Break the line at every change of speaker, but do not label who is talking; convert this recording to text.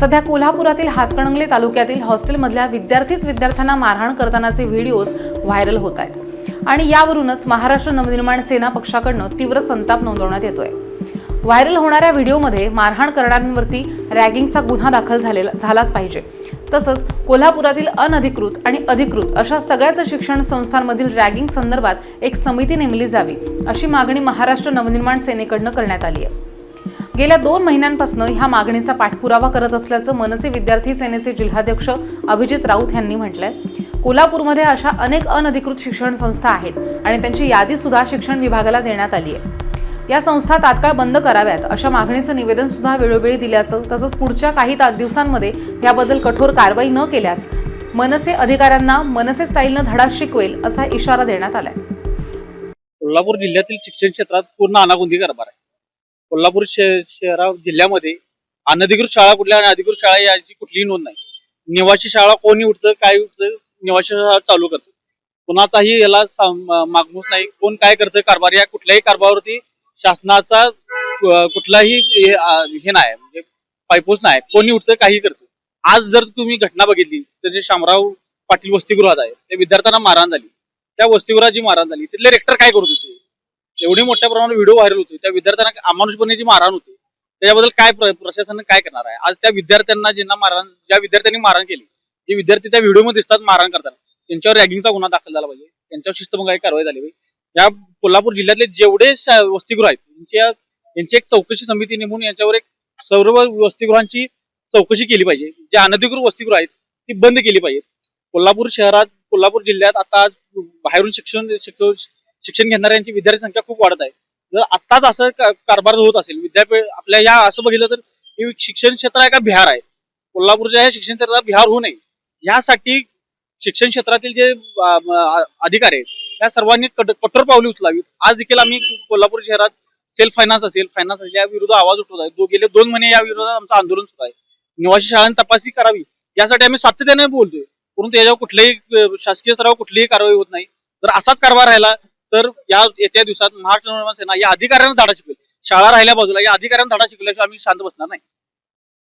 सध्या कोल्हापुरातील हातकणंगले तालुक्यातील हॉस्टेलमधल्या विद्यार्थीच विद्यार्थ्यांना मारहाण करतानाचे व्हिडिओज व्हायरल होत आहेत. आणि यावरूनच महाराष्ट्र नवनिर्माण सेना पक्षाकडनं तीव्र संताप नोंदवण्यात येतोय. व्हायरल होणाऱ्या व्हिडिओमध्ये मारहाण करणाऱ्यांवरती रॅगिंगचा गुन्हा दाखल झालेला झालाच पाहिजे. तसंच कोल्हापुरातील अनधिकृत आणि अधिकृत अशा सगळ्याच शिक्षण संस्थांमधील रॅगिंग संदर्भात एक समिती नेमली जावी अशी मागणी महाराष्ट्र नवनिर्माण सेनेकडनं करण्यात आली आहे. गेल्या दोन महिन्यांपासून ह्या मागणीचा पाठपुरावा करत असल्याचं मनसे विद्यार्थी सेनेचे जिल्हाध्यक्ष अभिजित राऊत यांनी म्हटलंय. कोल्हापूरमध्ये अशा अनेक अनधिकृत शिक्षण संस्था आहेत आणि त्यांची यादी सुद्धा शिक्षण विभागाला देण्यात आली आहे. या संस्था तात्काळ बंद कराव्यात अशा मागणीचं निवेदन सुद्धा वेळोवेळी दिल्याचं तसंच पुढच्या काही दिवसांमध्ये याबद्दल कठोर कारवाई न केल्यास मनसे अधिकाऱ्यांना मनसे स्टाईलनं धडा शिकवेल असा इशारा देण्यात आलाय.
कोल्हापूर जिल्ह्यातील शिक्षण क्षेत्रात पूर्ण अनागोंदी कारभार आहे. कोल्हापूर शहरा जिल्ह्यामध्ये अनधिकृत शाळा कुठल्या आणि अधिकृत शाळा याची कुठलीही नोंद नाही. निवासी शाळा कोणी उठतं काय उठतं निवासी शाळा चालू करतं. कोणाचाही याला मागमूस नाही. कोण काय करतं कारभार या कुठल्याही कारभारावरती शासनाचा कुठलाही हे नाही म्हणजे पायपोच नाही. कोणी उठतं काही करतं. आज जर तुम्ही घटना बघितली तर जे शामराव पाटील वसतिगृहात आहे त्या विद्यार्थ्यांना मारहाण झाली. त्या वसतिगृहात जी मारहाण झाली. तिथले रेक्टर काय करत होते? एवढी मोठ्या प्रमाणात व्हिडिओ व्हायरल होते त्या विद्यार्थ्यांना अमानुषपणे जी मारहाण होते. त्याच्याबद्दल काय प्रशासन काय करणार आहे? आज त्या विद्यार्थ्यांना ज्यांना मारहाण ज्या विद्यार्थ्यांनी मारहाण केली जे विद्यार्थी त्या व्हिडिओमध्ये दिसतात मारहाण करतात. त्यांच्यावर रॅगिंगचा गुन्हा दाखल झाला पाहिजे. त्यांच्यावर शिस्तभंगाची कारवाई झाली पाहिजे. या कोल्हापूर जिल्ह्यातले जेवढे वसतिगृह आहेत त्यांच्या यांची एक चौकशी समिती नेमून यांच्यावर एक सर्व वसतिगृहांची चौकशी केली पाहिजे. जे अनधिकृत वसतिगृह आहेत ती बंद केली पाहिजे कोल्हापूर शहरात कोल्हापूर जिल्ह्यात आता बाहेरून शिक्षण शिक्षण शिक्षण घेणाऱ्यांची विद्यार्थी संख्या खूप वाढत आहे. जर आत्ताच असं कारभार होत असेल विद्यापीठ आपल्या या असं बघितलं तर हे शिक्षण क्षेत्र आहे का बिहार आहे? कोल्हापूरच्या या शिक्षण क्षेत्रात बिहार होऊ नये. यासाठी शिक्षण क्षेत्रातील जे अधिकारी आहेत या सर्वांनी कठोर पावले उचलावीत. आज देखील आम्ही कोल्हापूर शहरात सेल्फ फायनान्स असेल फायनान्स असेल या विरुद्ध आवाज उठवत आहे. दो गेले दोन महिने या विरोधात आमचं आंदोलन सुरू आहे. निवासी शाळांनी तपासणी करावी. यासाठी आम्ही सातत्याने बोलतोय. परंतु याच्यावर कुठल्याही शासकीय स्तरावर कुठलीही कारवाई होत नाही. जर असाच कारभार राहिला तर या येत्या दिवसात महाराष्ट्र नवनिर्माण सेना या अधिकाऱ्यांना धाडा शिकवेल. शाळा राहिल्या बाजूला या अधिकाऱ्यांना धाडा शिकल्याशिवाय आम्ही शांत बसणार नाही.